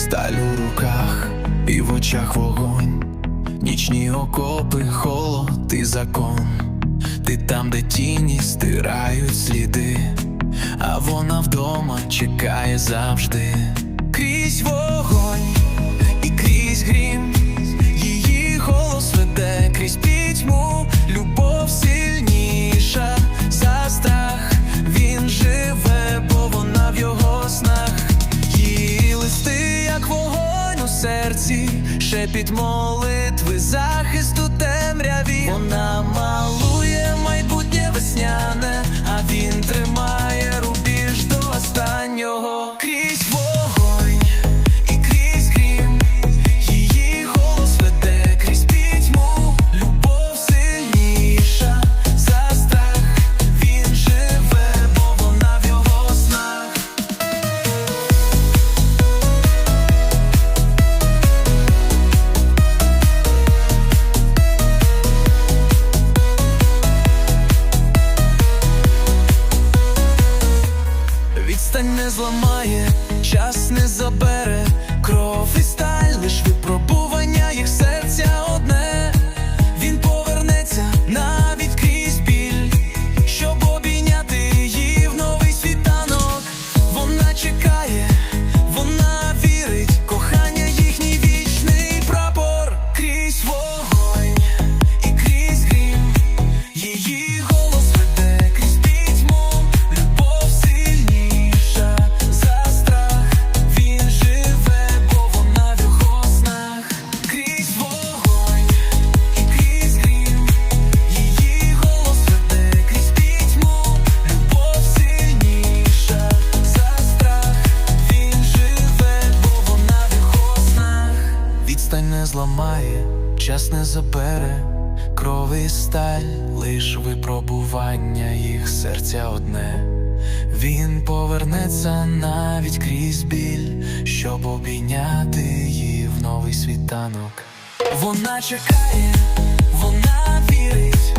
сталь у руках і в очах вогонь, нічні окопи, холод і закон. Ти там, де тіні стирають сліди, а вона вдома чекає завжди. Крізь вогонь шепіт молитви, захисту темряві. Вона малує зламає, час не забере, відстань не зламає, час не забере, кров і сталь, лиш випробування їх серця одне. Він повернеться навіть крізь біль, щоб обійняти її в новий світанок. Вона чекає, вона вірить.